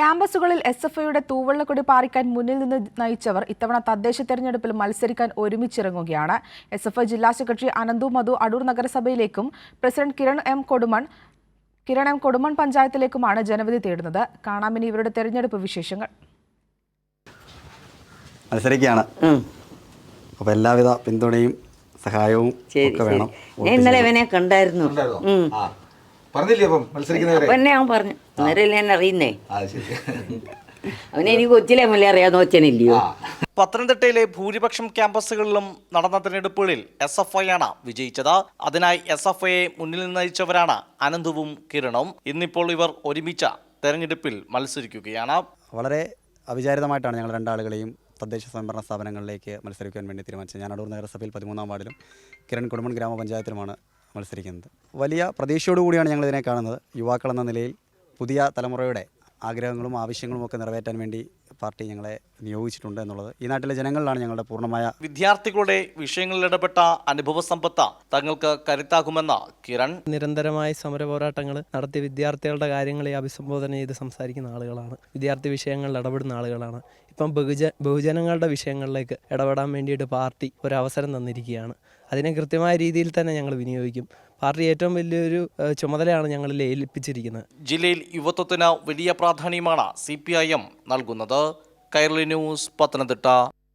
ക്യാമ്പസുകളിൽ S F ഐയുടെ തൂവള്ളക്കൊടി പാറിക്കാൻ മുന്നിൽ നിന്ന് നയിച്ചവർ ഇത്തവണ തദ്ദേശ തെരഞ്ഞെടുപ്പിൽ മത്സരിക്കാൻ ഒരുമിച്ചിറങ്ങുകയാണ്. എസ് എഫ് ഐ ജില്ലാ secretary Ananthu Madhu Adoor നഗരസഭയിലേക്കും president Kiran M Kodumon Kiran M Kodumon പഞ്ചായത്തിലേക്കുമാണ് ജനവിധി തേടുന്നത്. കാണാമിനി ഇവരുടെ തെരഞ്ഞെടുപ്പ് വിശേഷങ്ങൾ. മത്സരിക്കുകയാണ്. അപ്പോൾ എല്ലാവിധ പിന്തുണയും സഹായവും ഒക്കെ വേണം ഞാൻ ഇന്നലെ ഇവനെ കണ്ടായിരുന്നു. ആ. പറഞ്ഞില്ലേ അപ്പം മത്സരിക്കുന്നവരെ? അപ്പൊ അവൻ പറഞ്ഞു. അന്നേരം ഞാൻ അറിയുന്നേ. അത് ശരി. അവനെ എനിക്ക് കൊച്ചിലെ മുല്ലേ പത്തനംതിട്ടയിലെ ഭൂരിപക്ഷം ക്യാമ്പസുകളിലും നടന്ന തെരഞ്ഞെടുപ്പുകളിൽ എസ് എഫ് ഐ ആണ് വിജയിച്ചത്. അതിനായി എസ് എഫ് ഐയെ മുന്നിൽ നയിച്ചവരാണ് അനന്തുവും കിരണവും ഇന്നിപ്പോൾ ഇവർ ഒരുമിച്ച തെരഞ്ഞെടുപ്പിൽ മത്സരിക്കുകയാണ്. വളരെ അവിചാരിതമായിട്ടാണ് ഞങ്ങൾ രണ്ടാളുകളെയും തദ്ദേശ സ്വയംഭരണ സ്ഥാപനങ്ങളിലേക്ക് മത്സരിക്കാൻ വേണ്ടി തീരുമാനിച്ചത്. ഞാൻ അടൂർ നഗരസഭയിൽ പതിമൂന്നാം വാർഡിലും കിരൺ കുടുംബൻ ഗ്രാമപഞ്ചായത്തിലുമാണ് മത്സരിക്കുന്നത്. വലിയ പ്രതീക്ഷയോടുകൂടിയാണ് ഞങ്ങളിതിനെ കാണുന്നത്. യുവാക്കളെന്ന നിലയിൽ പുതിയ തലമുറയുടെ ആഗ്രഹങ്ങളും ആവശ്യങ്ങളും ഒക്കെ നിറവേറ്റാൻ വേണ്ടി പാർട്ടി ഞങ്ങളെ നിയോഗിച്ചിട്ടുണ്ട് എന്നുള്ളത്. ഈ നാട്ടിലെ ജനങ്ങളിലാണ് ഞങ്ങളുടെ പൂർണമായ വിദ്യാർത്ഥികളുടെ വിഷയങ്ങളിൽ ഇടപെട്ട അനുഭവ സമ്പത്ത് തങ്ങൾക്ക് കരുത്താകുമെന്ന കിരൺ. നിരന്തരമായ സമര പോരാട്ടങ്ങൾ നടത്തി വിദ്യാർത്ഥികളുടെ കാര്യങ്ങളെ അഭിസംബോധന ചെയ്ത് സംസാരിക്കുന്ന ആളുകളാണ്. വിദ്യാർത്ഥി വിഷയങ്ങളിൽ ഇടപെടുന്ന ആളുകളാണ്. ഇപ്പം ബഹുജ ബഹുജനങ്ങളുടെ വിഷയങ്ങളിലേക്ക് ഇടപെടാൻ വേണ്ടിയിട്ട് പാർട്ടി ഒരു അവസരം തന്നിരിക്കുകയാണ്. അതിനെ കൃത്യമായ രീതിയിൽ തന്നെ ഞങ്ങൾ വിനിയോഗിക്കും. പാർട്ടി ഏറ്റവും വലിയൊരു ചുമതലയാണ് ഞങ്ങളിൽ ഏൽപ്പിച്ചിരിക്കുന്നത്. ജില്ലയിൽ യുവത്വത്തിന് വലിയ പ്രാധാന്യമാണ് സി നൽകുന്നത്. കൈരളി ന്യൂസ് പത്തനംതിട്ട.